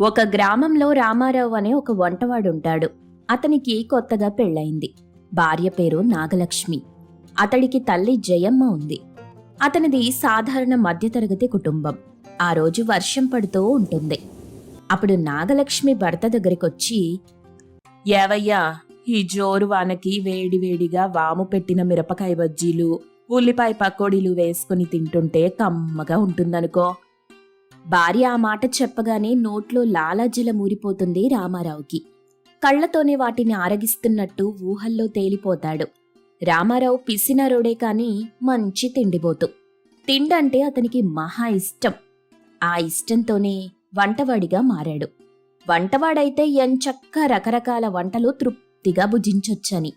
ఒక గ్రామంలో రామారావు అనే ఒక వంటవాడు ఉంటాడు అతనికి కొత్తగా పెళ్ళయింది. భార్య పేరు నాగలక్ష్మి. అతడికి తల్లి జయమ్మ ఉంది. అతనిది సాధారణ మధ్యతరగతి కుటుంబం. ఆ రోజు వర్షం పడుతూ ఉంటుంది. అప్పుడు నాగలక్ష్మి భర్త దగ్గరికొచ్చి ఏవయ్యా ఈ జోరు వానకి వేడివేడిగా వాము పెట్టిన మిరపకాయ బజ్జీలు ఉల్లిపాయ పకోడీలు వేసుకుని తింటుంటే కమ్మగా ఉంటుందనుకో. భార్య ఆ మాట చెప్పగానే నోట్లో లాలాజలం ఊరిపోతుంది రామారావుకి. కళ్ళతోనే వాటిని ఆరగిస్తున్నట్టు ఊహల్లో తేలిపోతాడు. రామారావు పిసిన రోడే కాని మంచి తిండిబోతు. తిండంటే అతనికి మహా ఇష్టం. ఆ ఇష్టంతోనే వంటవాడిగా మారాడు. వంటవాడైతే ఎంచక్క రకరకాల వంటలు తృప్తిగా భుజించొచ్చని.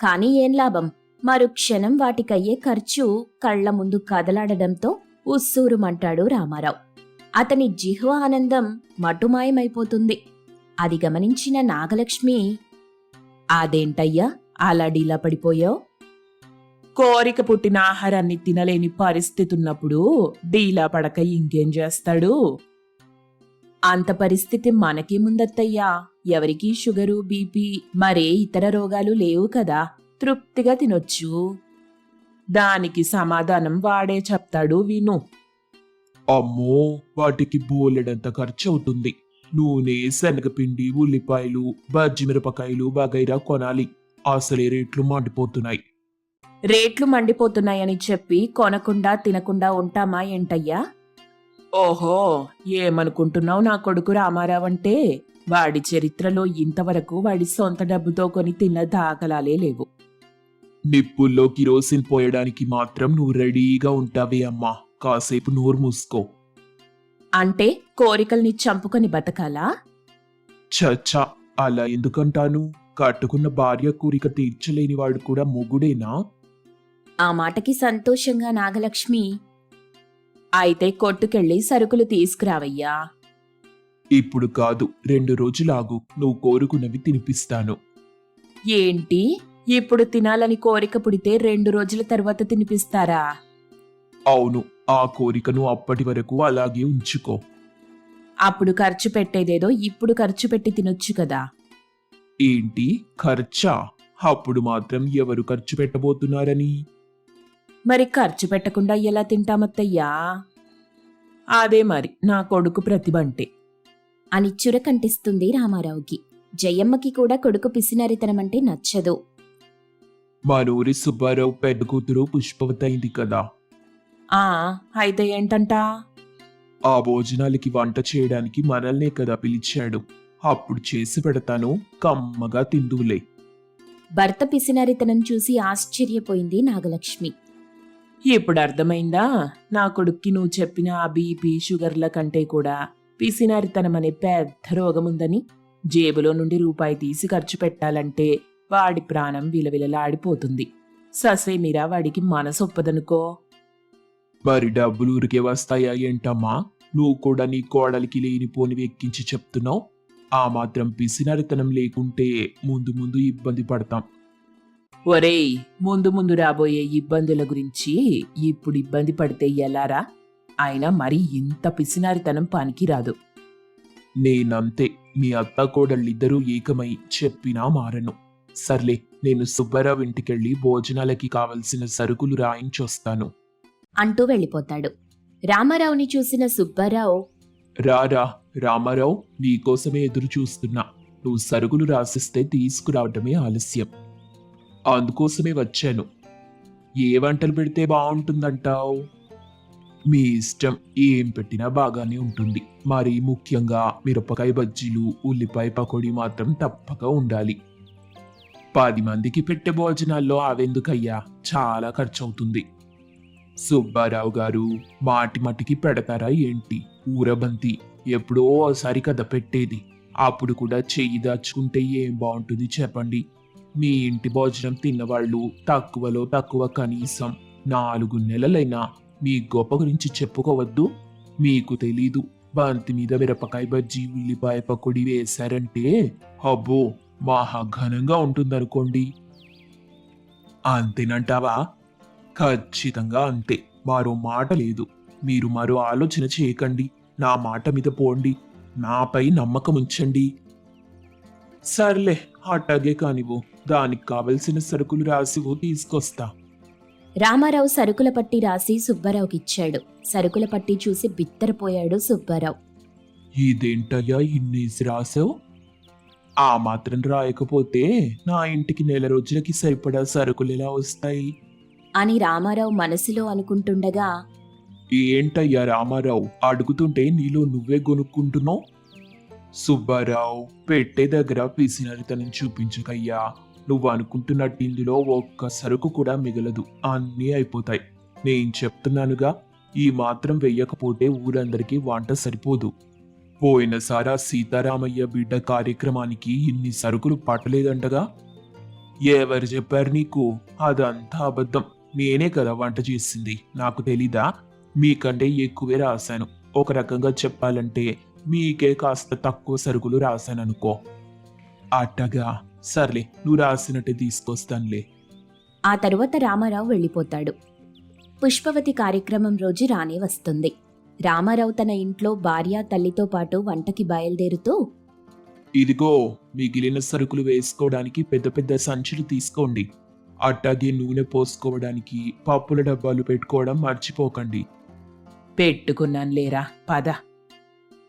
కాని ఏం లాభం? మరుక్షణం వాటికయ్యే ఖర్చు కళ్ళ ముందు కదలాడడంతో ఉస్సూరుమంటాడు రామారావు. అతని జిహ్వ ఆనందం మటుమాయమైపోతుంది. అది గమనించిన నాగలక్ష్మి అదేంటయ్యా? అలా డీలా పడిపోయావు? కోరిక పుట్టిన ఆహారాన్ని తినలేని పరిస్థితి ఉన్నప్పుడు డీలా పడక ఇంకేం చేస్తాడు? అంత పరిస్థితి మనకేముందత్తయ్యా ఎవరికీ షుగరు బీపీ మరే ఇతర రోగాలు లేవు కదా. తృప్తిగా తినొచ్చు. దానికి సమాధానం వాడే చెప్తాడు విను. అమ్మో వాటికి బోలెడంత ఖర్చు అవుతుంది. నూనె శనగపిండి ఉల్లిపాయలు బజ్జి మిరపకాయలు వగైరా కొనాలి. అసలే రేట్లు మండిపోతున్నాయి. రేట్లు మండిపోతున్నాయని చెప్పి కొనకుండా తినకుండా ఉంటామా ఏంటయ్యా? ఓహో ఏమనుకుంటున్నావు నా కొడుకు రామారావు అంటే? వాడి చరిత్రలో ఇంతవరకు వాడి సొంత డబ్బుతో కొని తిన్న దాఖలాలే లేవు. నిప్పుల్లో కిరోసిన్ పోయడానికి మాత్రం నువ్వు రెడీగా ఉంటావే అమ్మా. కాసేపు నోరు మూసుకో. అంటే కోరికల్ని చంపుకొని బతకాలా? చచ్చా అలా ఎందుకంటాను? కట్టుకున్న భార్య కోరిక తీర్చలేని వాడు కూడా మొగుడేనా? ఆ మాటకి సంతోషంగా నాగలక్ష్మి అయితే కొట్టుకెళ్ళి సరుకులు తీసుకురావయ్యా. ఇప్పుడు కాదు రెండు రోజులాగు నువ్వు కోరుకున్నవి తినిపిస్తాను. ఏంటి? ఇప్పుడు తినాలని కోరిక పుడితే రెండు రోజుల తర్వాత తినిపిస్తారా? అవును ఆ కోరికను అప్పటి వరకు అలాగే ఉంచుకో. అప్పుడు ఖర్చు పెట్టేదేదో ఇప్పుడు ఖర్చు పెట్టి తినొచ్చు కదా. ఏంటి? ఖర్చా? అప్పుడు మాత్రం ఎవరు ఖర్చు పెట్టబోతున్నారని? మరి ఖర్చు పెట్టకుండా ఎలా తింటామత్తయ్యా అదే మరి నా కొడుకు ప్రతిభ అంటే. అని చురకంటిస్తుంది రామారావుకి. జయమ్మకి కూడా కొడుకు పిసినారితనమంటే నచ్చదు. మనూరి సుబ్బారావు పెద్ద కూతురు పుష్పవతి అయింది కదా. ఆ అయితే ఏంటంట? ఆ భోజనాలకి వంట చేయడానికి మనల్నే కదా పిలిచాడు. అప్పుడు చేసి పెడతాను. కమ్మగా తిందువులే. భర్త పిసినారితనం చూసి ఆశ్చర్యపోయింది నాగలక్ష్మి. ఇప్పుడు అర్థమైందా? నా కొడుక్కి నువ్వు చెప్పిన ఆ బీపీ షుగర్ల కంటే కూడా పిసినారితనం అనే పెద్ద రోగముందని జేబులో నుండి రూపాయి తీసి ఖర్చు పెట్టాలంటే వాడి ప్రాణం విలవిలలాడిపోతుంది. ససేమిరా వాడికి మనసు ఒప్పదనుకో మరి డబ్బులు ఊరికే వస్తాయా ఏంటమ్మా నువ్వు కూడా నీ కోడలికి లేనిపోనివి ఎక్కించి చెప్తున్నావు. ఆ మాత్రం పిసినరితనం లేకుంటే ముందు ముందు ఇబ్బంది పడతాం. ఒరేయ్ ముందు ముందు రాబోయే ఇబ్బందుల గురించి ఇప్పుడు ఇబ్బంది పడితే ఎలారా? అయినా మరి ఇంత పిసినారితనం పనికిరాదు నేనంతే మీ అత్త కోడళ్ళిద్దరూ ఏకమై చెప్పినా మారను. సర్లే నేను సుబ్బారావు ఇంటికెళ్ళి భోజనాలకి కావలసిన సరుకులు రాయించొస్తాను. అంటూ వెళ్ళిపోతాడు. రామారావుని చూసిన సుబ్బారావు రారా రామారావు నీకోసమే ఎదురు చూస్తున్నా. నువ్వు సరుకులు రాసిస్తే తీసుకురావటమే ఆలస్యం. అందుకోసమే వచ్చాను. ఏ వంటలు పెడితే బాగుంటుందంటావు? మీ ఇష్టం ఏం పెట్టినా బాగానే ఉంటుంది. మరి ముఖ్యంగా మిరపకాయ బజ్జీలు ఉల్లిపాయ పకోడీ మాత్రం తప్పక ఉండాలి. పది మందికి పెట్టే భోజనాల్లో అవెందుకయ్యా చాలా ఖర్చు అవుతుంది సుబ్బారావు గారు మాటి మటికి పెడతారా ఏంటి? ఊరబంతి ఎప్పుడో ఒకసారి కథ పెట్టేది. అప్పుడు కూడా చెయ్యి దాచుకుంటే ఏం బాగుంటుంది చెప్పండి. మీ ఇంటి భోజనం తిన్నవాళ్ళు తక్కువలో తక్కువ కనీసం నాలుగు నెలలైనా మీ గొప్ప గురించి చెప్పుకోవద్దు. మీకు తెలీదు బంతి మీద మిరపకాయ బజ్జీ ఉల్లిపాయ పకోడీ వేశారంటే అబ్బో మహా ఘనంగా ఉంటుందనుకోండి. అంతేనంటావా? ఖచ్చితంగా అంతే. మరో మాట లేదు. మీరు మరో ఆలోచన చేయకండి. నా మాట మీద పోండి. నాపై నమ్మకం ఉంచండి. సర్లే అట్టాగే కానివ్వు. దానికి కావలసిన సరుకులు రాసివు తీసుకొస్తా. రామారావు సరుకుల పట్టి రాసి సుబ్బారావుకిచ్చాడు సరుకుల పట్టి చూసి బిత్తరపోయాడు సుబ్బారావు. ఇదేంటయ్యా ఇన్నేసి రాసావు? ఆ మాత్రం రాయకపోతే నా ఇంటికి నెల రోజులకి సరిపడా సరుకులు ఎలా వస్తాయి? అని రామారావు మనసులో అనుకుంటుండగా ఏంటయ్యా రామారావు? అడుగుతుంటే నీలో నువ్వే కొనుక్కుంటున్నావు సుబ్బారావు పెట్టే దగ్గర పిసినరితనం చూపించకయ్యా. నువ్వు అనుకుంటున్నట్టు ఇందులో ఒక్క సరుకు కూడా మిగలదు. అన్నీ అయిపోతాయి. నేను చెప్తున్నానుగా ఈ మాత్రం వెయ్యకపోతే ఊరందరికీ వంట సరిపోదు. పోయినసారా సీతారామయ్య బిడ్డ కార్యక్రమానికి ఇన్ని సరుకులు పట్టలేదంటగా? ఎవరు చెప్పారు నీకు? అదంతా అబద్ధం. నేనే కదా వంట చేసింది. నాకు తెలీదా? మీకంటే ఎక్కువే రాశాను. ఒక రకంగా చెప్పాలంటే మీకే కాస్త తక్కువ సరుకులు రాశాననుకో. అట్టగా. సర్లే నువ్వు రాసినట్టే తీసుకొస్తానులే. ఆ తరువాత రామారావు వెళ్ళిపోతాడు. పుష్పవతి కార్యక్రమం రోజు రానే వస్తుంది. రామారావు తన ఇంట్లో భార్య తల్లితో పాటు వంటకి బయలుదేరుతూ ఇదిగో మిగిలిన సరుకులు వేసుకోవడానికి పెద్ద పెద్ద సంచులు తీసుకోండి. అట్టాగే నూనె పోసుకోవడానికి పప్పుల డబ్బాలు పెట్టుకోవడం మర్చిపోకండి. పెట్టుకున్నాను లేరా పద.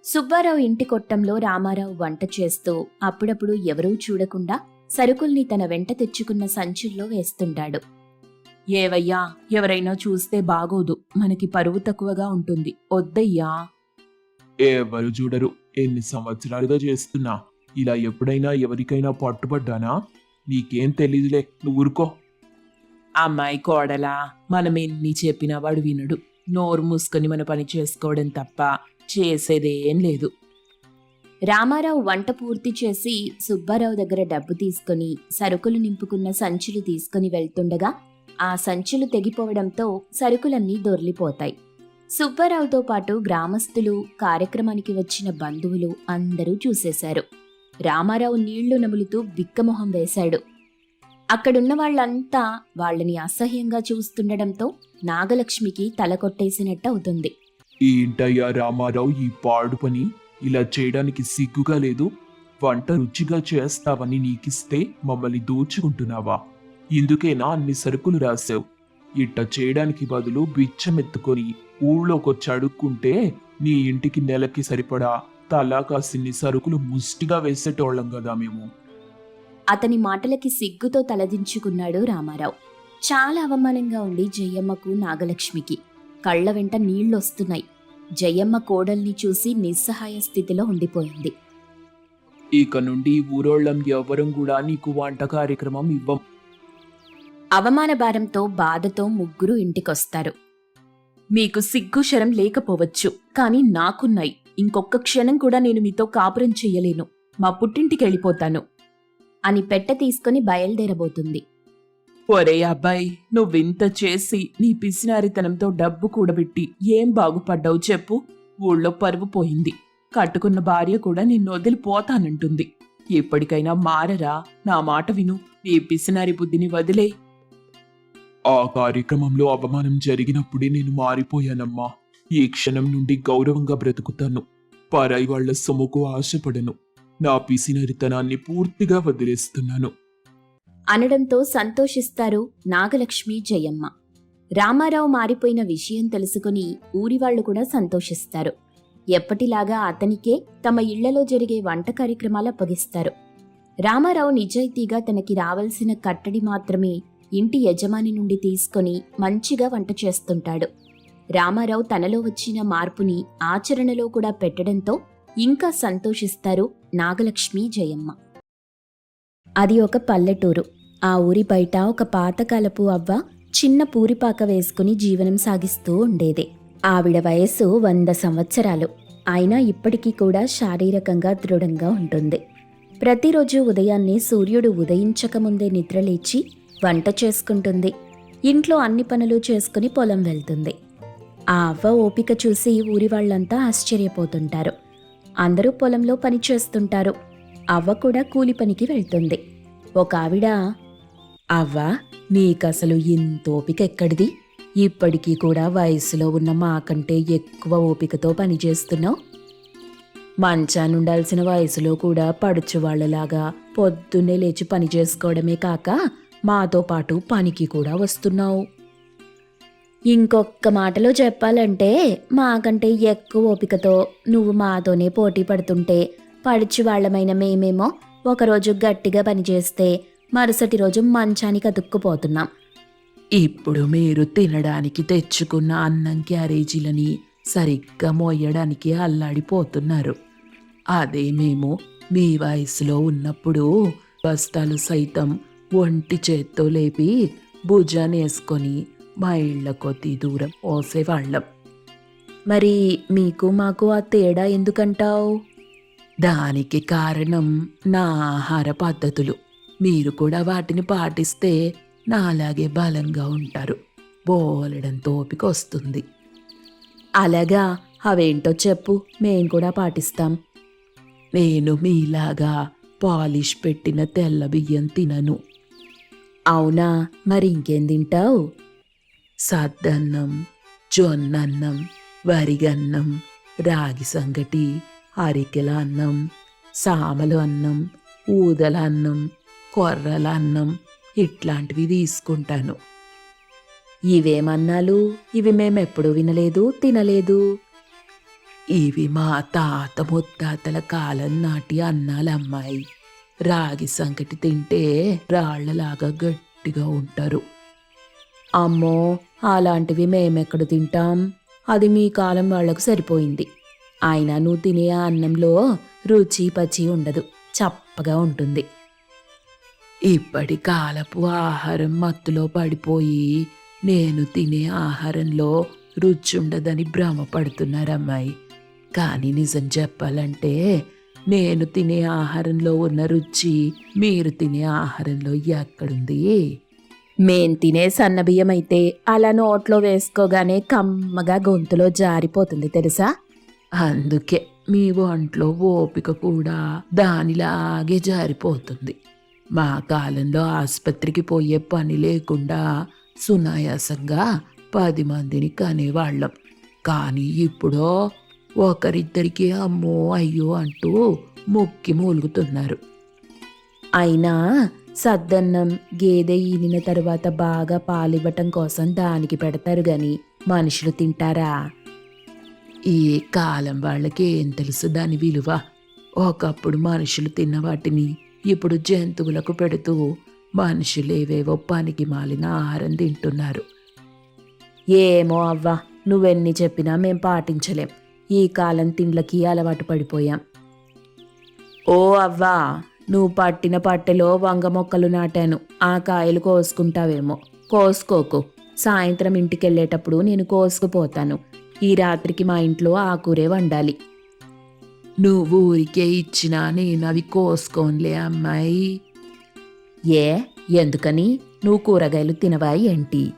సుబ్బారావు ఇంటి కొట్టంలో రామారావు వంట చేస్తూ అప్పుడప్పుడు ఎవరూ చూడకుండా సరుకుల్ని తన వెంట తెచ్చుకున్న సంచుల్లో వేస్తుంటాడు. ఏవయ్యా ఎవరైనా చూస్తే బాగోదు మనకి పరువు తక్కువగా ఉంటుంది వద్దయ్యా. ఎవరు చూడరు ఎన్ని సంవత్సరాలుగా చేస్తున్నా ఇలా ఎప్పుడైనా ఎవరికైనా పట్టుబడ్డానా? నీకేం తెలీదులే నువ్వు ఊరుకో. అమ్మాయి కోడలా మనం ఎన్ని చెప్పినా వాడు వినడు. నోరు మూసుకొని మన పని చేసుకోవడం తప్ప చేసేదేం లేదు. రామారావు వంట పూర్తి చేసి సుబ్బారావు దగ్గర డబ్బు తీసుకుని సరుకులు నింపుకున్న సంచులు తీసుకుని వెళ్తుండగా ఆ సంచులు తెగిపోవడంతో సరుకులన్నీ దొర్లిపోతాయి. సుబ్బారావుతో పాటు గ్రామస్తులు కార్యక్రమానికి వచ్చిన బంధువులు అందరూ చూసేశారు. రామారావు నీళ్ళు నములుతూ బిక్కమొహం వేశాడు. అక్కడున్న వాళ్ళంతా వాళ్ళని అసహ్యంగా చూస్తుండడంతో నాగలక్ష్మికి తల కొట్టేసినట్టు అవుతుంది. ఏంటయ్యా రామారావు ఈ పాడు పని? ఇలా చేయడానికి సిగ్గుగా లేదు? వంట రుచిగా చేస్తావని నీకిస్తే మమ్మల్ని దోచుకుంటున్నావా? ఇందుకేనా అన్ని సరుకులు రాసావు ఇట్ట చేయడానికి బదులు బిచ్చమెత్తుకొని ఊళ్ళోకొచ్చి అడుక్కుంటే నీ ఇంటికి నెలకి సరిపడా తలా కాసిన్ని సరుకులు ముష్టిగా వేసేటోళ్ళం కదా మేము. అతని మాటలకి సిగ్గుతో తలదించుకున్నాడు రామారావు. చాలా అవమానంగా ఉంది జయమ్మకు నాగలక్ష్మికి. కళ్ళ వెంట నీళ్ళొస్తున్నాయి జయమ్మ కోడల్ని చూసి నిస్సహాయ స్థితిలో ఉండిపోయింది. ఇక నుండి ఊరోళ్ళం ఎవ్వరం కూడా నీకు వంట కార్యక్రమం ఇవ్వం. అవమాన భారంతో బాధతో ముగ్గురు ఇంటికొస్తారు. మీకు సిగ్గు శరం లేకపోవచ్చు కానీ నాకున్నాయి. ఇంకొక క్షణం కూడా నేను మీతో కాపురం చెయ్యలేను మా పుట్టింటికి వెళ్ళిపోతాను అని పెట్టె తీసుకుని బయలుదేరబోతుంది. ఒరే అబ్బాయి నువ్వింత చేసి నీ పిసినారితనంతో డబ్బు కూడబెట్టి ఏం బాగుపడ్డావు చెప్పు. ఊళ్ళో పరువు పోయింది. కట్టుకున్న భార్య కూడా నిన్ను వదిలిపోతానంటుంది. ఇప్పటికైనా మారరా నా మాట విను. నీ పిసినారి బుద్ధిని వదిలే. ఆ కార్యక్రమంలో అవమానం జరిగినప్పుడే నేను మారిపోయానమ్మా. ఈ క్షణం నుండి గౌరవంగా బ్రతుకుతాను. పరాయి వాళ్ళ సొమ్ముకు ఆశపడను. నా పిసినరితనాన్ని పూర్తిగా వదిలేస్తున్నాను. అనడంతో సంతోషిస్తారు నాగలక్ష్మి జయమ్మ. రామారావు మారిపోయిన విషయం తెలుసుకుని ఊరివాళ్ళు కూడా సంతోషిస్తారు. ఎప్పటిలాగా అతనికే తమ ఇళ్ళలో జరిగే వంట కార్యక్రమాలు అప్పగిస్తారు. రామారావు నిజాయితీగా తనకి రావాల్సిన కట్టడి మాత్రమే ఇంటి యజమాని నుండి తీసుకొని మంచిగా వంట చేస్తుంటాడు. రామారావు తనలో వచ్చిన మార్పుని ఆచరణలో కూడా పెట్టడంతో ఇంకా సంతోషిస్తారు నాగలక్ష్మి జయమ్మ. అది ఒక పల్లెటూరు. ఆ ఊరి బయట ఒక పాతకాలపు అవ్వ చిన్న పూరిపాక వేసుకుని జీవనం సాగిస్తూ ఉండేది. ఆవిడ వయస్సు వంద సంవత్సరాలు. అయినా ఇప్పటికీ కూడా శారీరకంగా దృఢంగా ఉంటుంది. ప్రతిరోజు ఉదయాన్నే సూర్యుడు ఉదయించకముందే నిద్రలేచి వంట చేసుకుంటుంది. ఇంట్లో అన్ని పనులు చేసుకుని పొలం వెళ్తుంది. ఆ అవ్వ ఓపిక చూసి ఊరి వాళ్ళంతా ఆశ్చర్యపోతుంటారు. అందరూ పొలంలో పని చేస్తుంటారు. అవ్వ కూడా కూలి పనికి వెళ్తుంది. ఒక ఆవిడ అవ్వ నీకసలు ఇంత ఓపిక ఎక్కడిది? ఇప్పటికీ కూడా వయసులో ఉన్న మాకంటే ఎక్కువ ఓపికతో పనిచేస్తున్నావు మంచానుండాల్సిన వయసులో కూడా పడుచువాళ్ళలాగా పొద్దున్నే లేచి పని చేసుకోవడమే కాక మాతో పాటు పనికి కూడా వస్తున్నావు. ఇంకొక మాటలో చెప్పాలంటే మాకంటే ఎక్కువ ఓపికతో నువ్వు మాతోనే పోటీ పడుతుంటే పడిచి వాళ్ళమైన మేమేమో ఒకరోజు గట్టిగా పనిచేస్తే మరుసటి రోజు మంచానికి అతుక్కుపోతున్నాం. ఇప్పుడు మీరు తినడానికి తెచ్చుకున్న అన్నం క్యారేజీలని సరిగ్గా మోయడానికి అల్లాడిపోతున్నారు. అదే మేము మీ వయసులో ఉన్నప్పుడు బస్తాలు సైతం ఒంటి చేత్తో లేపి భుజానేసుకొని మైళ్ళ కొద్ది దూరం పోసేవాళ్ళం మరి మీకు మాకు ఆ తేడా ఎందుకంటావు? దానికి కారణం నా ఆహార పద్ధతులు. మీరు కూడా వాటిని పాటిస్తే నాలాగే బలంగా ఉంటారు. బోలడం తోపిక వస్తుంది. అలాగా అవేంటో చెప్పు. మేం కూడా పాటిస్తాం. నేను మీలాగా పాలిష్ పెట్టిన తెల్ల బియ్యం తినను. అవునా? మరి ఇంకేం తింటావు? సద్దన్నం జొన్నన్నం వరిగన్నం రాగి సంగటి అరికెల అన్నం సామలు అన్నం ఊదల అన్నం కొర్రల అన్నం ఇట్లాంటివి తీసుకుంటాను. ఇవేమన్నాలు? ఇవి మేమెప్పుడు వినలేదు తినలేదు. ఇవి మా తాత ముత్తాతల కాలం నాటి అన్నాలమ్మాయి. రాగి సంగటి తింటే రాళ్ళలాగా గట్టిగా ఉంటారు. అమ్మో అలాంటివి మేమెక్కడ తింటాం? అది మీ కాలం వాళ్ళకు సరిపోయింది. అయినా నువ్వు తినే ఆ అన్నంలో రుచి పచి ఉండదు చప్పగా ఉంటుంది. ఇప్పటి కాలపు ఆహారం మత్తులో పడిపోయి నేను తినే ఆహారంలో రుచి ఉండదని భ్రమపడుతున్నారమ్మాయి. కానీ నిజం చెప్పాలంటే నేను తినే ఆహారంలో ఉన్న రుచి మీరు తినే ఆహారంలో ఎక్కడుంది? మేం తినే సన్నబియ్యమైతే అయితే అలా నోట్లో వేసుకోగానే కమ్మగా గొంతులో జారిపోతుంది తెలుసా? అందుకే మీ ఒంట్లో ఓపిక కూడా దానిలాగే జారిపోతుంది. మా కాలంలో ఆసుపత్రికి పోయే పని లేకుండా సునాయాసంగా పది మందిని కనేవాళ్ళం. కానీ ఇప్పుడు ఒకరిద్దరికి అమ్మో అయ్యో అంటూ మొక్కి మూలుగుతున్నారు. అయినా సద్దన్నం గేదె ఈనిన తరువాత బాగా పాలివ్వటం కోసం దానికి పెడతారు గాని మనుషులు తింటారా? ఈ కాలం వాళ్ళకి ఏం తెలుసు దాని విలువ? ఒకప్పుడు మనుషులు తిన్న వాటిని ఇప్పుడు జంతువులకు పెడుతూ మనుషులు ఏవేవో పనికి మాలిన ఆహారం తింటున్నారు. ఏమో అవ్వా నువ్వెన్ని చెప్పినా మేం పాటించలేం. ఈ కాలం తిండ్లకి అలవాటు పడిపోయాం. ఓ అవ్వా! నువ్వు పట్టిన పట్టెలో వంగ మొక్కలు నాటాను. ఆ కాయలు కోసుకుంటావేమో. కోసుకోకు. సాయంత్రం ఇంటికెళ్ళేటప్పుడు నేను కోసుకుపోతాను. ఈ రాత్రికి మా ఇంట్లో ఆకూరే వండాలి. నువ్వు ఊరికే ఇచ్చినా నేను అవి కోసుకోనులే అమ్మాయి. ఏ? ఎందుకని? నువ్వు కూరగాయలు తినవా ఏంటి?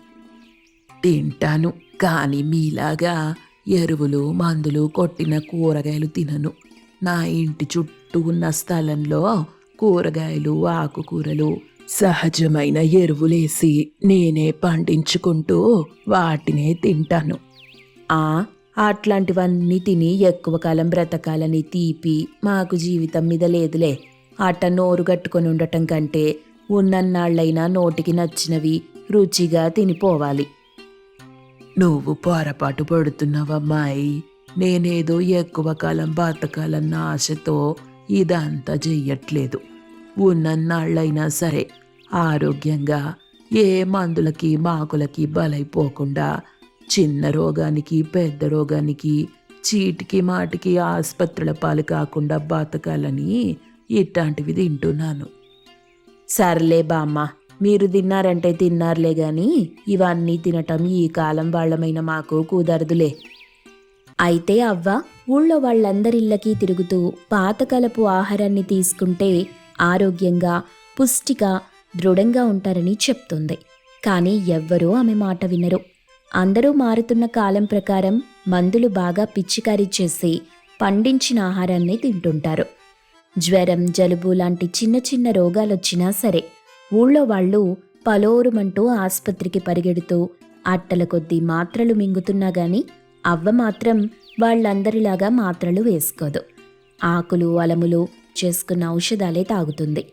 తింటాను కానీ మీలాగా ఎరువులు మందులు కొట్టిన కూరగాయలు తినను. నా ఇంటి చుట్టూ ఉన్న స్థలంలో కూరగాయలు ఆకుకూరలు సహజమైన ఎరువులేసి నేనే పండించుకుంటూ వాటినే తింటాను. ఆ అట్లాంటివన్నీ తిని ఎక్కువ కాలం బ్రతకాలని తీపి మాకు జీవితం మీద లేదులే. అట్ట నోరు కట్టుకొని ఉండటం కంటే ఉన్నన్నాళ్ళైనా నోటికి నచ్చినవి రుచిగా తినిపోవాలి. నువ్వు పొరపాటు పడుతున్నావమ్మాయి. నేనేదో ఎక్కువ కాలం బతకాలన్న ఆశతో ఇదంతా చెయ్యట్లేదు ఉన్నన్నాళ్ళైనా సరే ఆరోగ్యంగా ఏ మందులకి మాకులకి బలైపోకుండా చిన్న రోగానికి పెద్ద రోగానికి చీటికి మాటికి ఆసుపత్రుల పాలు కాకుండా బతకాలని ఇట్లాంటివి తింటున్నాను. సర్లే బామ్మ మీరు తిన్నారంటే తిన్నారులే గాని ఇవన్నీ తినటం ఈ కాలం వాళ్ళమైన మాకు కుదరదులే. అయితే అవ్వ ఊళ్ళో వాళ్ళందరిళ్ళకి తిరుగుతూ పాతకాలపు ఆహారాన్ని తీసుకుంటే ఆరోగ్యంగా పుష్టిగా దృఢంగా ఉంటారని చెప్తుంది. కానీ ఎవ్వరూ ఆమె మాట వినరు. అందరూ మారుతున్న కాలం ప్రకారం మందులు బాగా పిచ్చికారీ చేసి పండించిన ఆహారాన్ని తింటుంటారు. జ్వరం జలుబు లాంటి చిన్న చిన్న రోగాలొచ్చినా సరే ఊళ్ళో వాళ్ళు పలోరుమంటూ ఆసుపత్రికి పరిగెడుతూ అట్టల కొద్దీ మాత్రలు మింగుతున్నా గాని అవ్వ మాత్రం వాళ్ళందరిలాగా మాత్రలు వేసుకోదు. ఆకులు అలములు చేసుకున్న ఔషధాలే తాగుతుంది.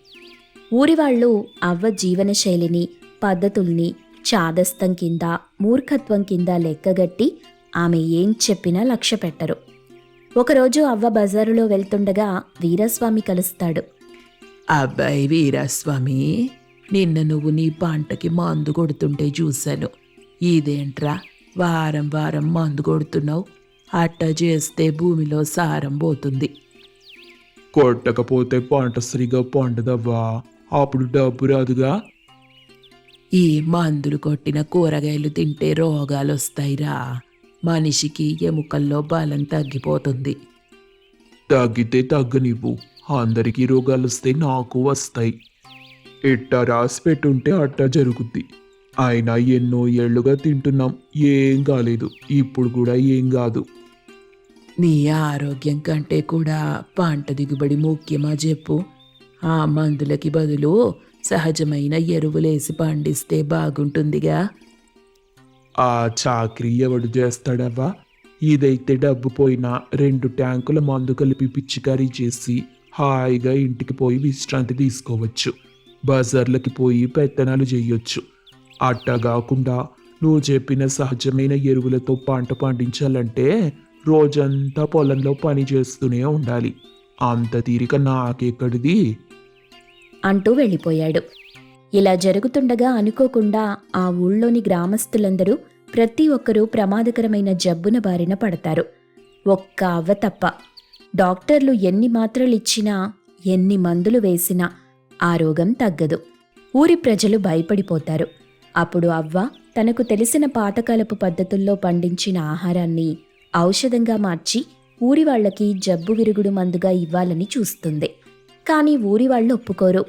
ఊరి వాళ్ళు అవ్వ జీవనశైలిని పద్ధతుల్ని చాదస్తం కింద మూర్ఖత్వం కింద లెక్కగట్టి ఆమె ఏం చెప్పినా లక్ష్య పెట్టరు. ఒకరోజు అవ్వ బజారులో వెళ్తుండగా వీరస్వామి కలుస్తాడు. అబ్బాయి వీరాస్వామి నిన్న నువ్వు నీ పంటకి మందు కొడుతుంటే చూశాను. ఇదేంట్రా? వారం వారం మందు కొడుతున్నావు. అట్ట చేస్తే భూమిలో సారం పోతుంది. కొట్టకపోతే పంట సరిగా పండదవ్వా? అప్పుడు డబ్బు రాదుగా? ఈ మందులు కొట్టిన కూరగాయలు తింటే రోగాలు వస్తాయిరా మనిషికి ఎముకల్లో బలం తగ్గిపోతుంది. తగ్గితే తగ్గనివ్వు. అందరికీ రోగాలు వస్తే నాకు వస్తాయి. ఇట్టా రాసి పెట్టుంటే అట్టా జరుగుద్ది. అయినా ఎన్నో ఏళ్ళుగా తింటున్నాం. ఏం కాలేదు. ఇప్పుడు కూడా ఏం కాదు. నీ ఆరోగ్యం కంటే కూడా పంట దిగుబడి ముఖ్యమా చెప్పు. ఆ మందులకి బదులు సహజమైన ఎరువులేసి పండిస్తే బాగుంటుందిగా. ఆ చాకరీ ఎవడు చేస్తాడవ్వా? ఇదైతే డబ్బు పోయినా రెండు ట్యాంకుల మందు కలిపి పిచ్చికారీ చేసి హాయిగా ఇంటికి పోయి విశ్రాంతి తీసుకోవచ్చు. బజార్లకి పోయి పెత్తనాలు చేయొచ్చు. అట్టా కాకుండా నువ్వు చెప్పిన సహజమైన ఎరువులతో పంట పండించాలంటే రోజంతా పొలంలో పని చేస్తూనే ఉండాలి. అంత తీరిక నాకెక్కడిది? అంటూ వెళ్ళిపోయాడు. ఇలా జరుగుతుండగా అనుకోకుండా ఆ ఊళ్ళోని గ్రామస్తులందరూ ప్రతి ఒక్కరూ ప్రమాదకరమైన జబ్బున బారిన పడతారు. ఒక్క అవ్వ తప్ప. డాక్టర్లు ఎన్ని మాత్రలు ఇచ్చినా ఎన్ని మందులు వేసినా ఆ రోగం తగ్గదు. ఊరి ప్రజలు భయపడిపోతారు. అప్పుడు అవ్వ తనకు తెలిసిన పాతకాలపు పద్ధతుల్లో పండించిన ఆహారాన్ని ఔషధంగా మార్చి ఊరి వాళ్ళకి జబ్బు విరుగుడు మందుగా ఇవ్వాలని చూస్తుంది. కానీ ఊరి వాళ్ళు ఒప్పుకోరు.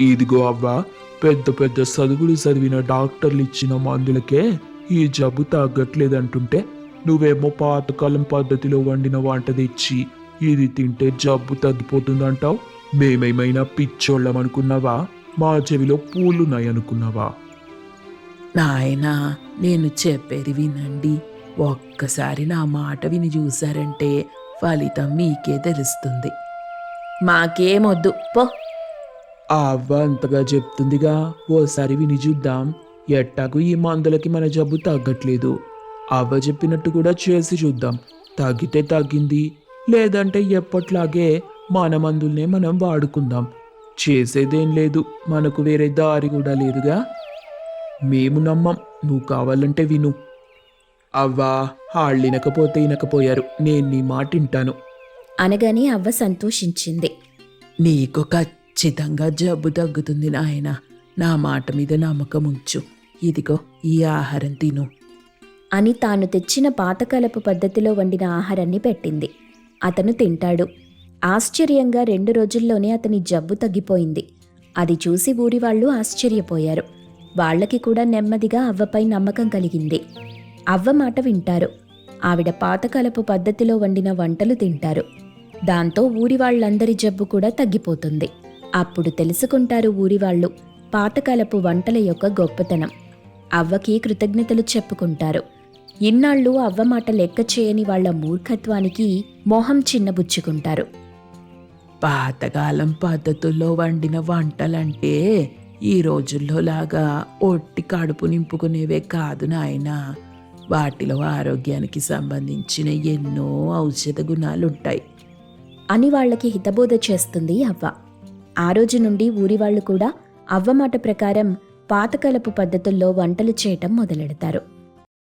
ఇదిగో అవ్వా పెద్ద పెద్ద చదువులు చదివిన డాక్టర్లు ఇచ్చిన మందులకే ఈ జబ్బు తగ్గట్లేదంటుంటే నువ్వేమో పాతకాలం పద్ధతిలో వండిన వంట తెచ్చి ఇది తింటే జబ్బు తగ్గిపోతుందంటావు? మేమేమైనా పిచ్చోళ్ళం అనుకున్నావా? మా చెవిలో పూలున్నాయి అనుకున్నావా నాయనా నేను చెప్పేది వినండి. ఒక్కసారి నా మాట విని చూశారంటే ఫలితం మీకే తెలుస్తుంది. మాకేమొద్దు పో. ఆ అవ్వ అంతగా చెప్తుందిగా ఓసారి విని చూద్దాం. ఎట్టాకు ఈ మందులకి మన జబ్బు తగ్గట్లేదు. అవ్వ చెప్పినట్టు కూడా చేసి చూద్దాం. తగ్గితే తగ్గింది లేదంటే ఎప్పట్లాగే మన మందుల్నే మనం వాడుకుందాం. చేసేదేం లేదు మనకు వేరే దారి కూడా లేదుగా. మేము నమ్మం నువ్వు కావాలంటే విను. అవ్వా వాళ్ళు వినకపోతే వినకపోయారు. నేను నీ మాట వింటాను. అనగానే అవ్వ సంతోషించింది. నీకు ఖచ్చితంగా జబ్బు తగ్గుతుంది నాయన. నా మాట మీద నమ్మకం ఉంచు. ఇదిగో ఈ ఆహారం తిను. అని తాను తెచ్చిన పాతకాలపు పద్ధతిలో వండిన ఆహారాన్ని పెట్టింది. అతను తింటాడు. ఆశ్చర్యంగా రెండు రోజుల్లోనే అతని జబ్బు తగ్గిపోయింది. అది చూసి ఊరి వాళ్ళు ఆశ్చర్యపోయారు. వాళ్ళకి కూడా నెమ్మదిగా అవ్వపై నమ్మకం కలిగింది. అవ్వ మాట వింటారు. ఆవిడ పాతకాలపు పద్ధతిలో వండిన వంటలు తింటారు. దాంతో ఊరి వాళ్ళందరి జబ్బు కూడా తగ్గిపోతుంది. అప్పుడు తెలుసుకుంటారు ఊరివాళ్ళు పాతకాలపు వంటల యొక్క గొప్పతనం. అవ్వకి కృతజ్ఞతలు చెప్పుకుంటారు. ఇన్నాళ్ళు అవ్వ మాట లెక్క చేయని వాళ్ళ మూర్ఖత్వానికి మొహం చిన్నబుచ్చుకుంటారు. పాతకాలం పద్ధతుల్లో వండిన వంటలంటే ఈ రోజుల్లో లాగా ఒట్టి కడుపు నింపుకునేవే కాదు నాయనా. వాటిలో ఆరోగ్యానికి సంబంధించిన ఎన్నో ఔషధ గుణాలుంటాయి. అని వాళ్ళకి హితబోధ చేస్తుంది అవ్వ. ఆ రోజు నుండి ఊరి వాళ్ళు కూడా అవ్వ మాట ప్రకారం పాతకలపు పద్ధతుల్లో వంటలు చేయటం మొదలెడతారు.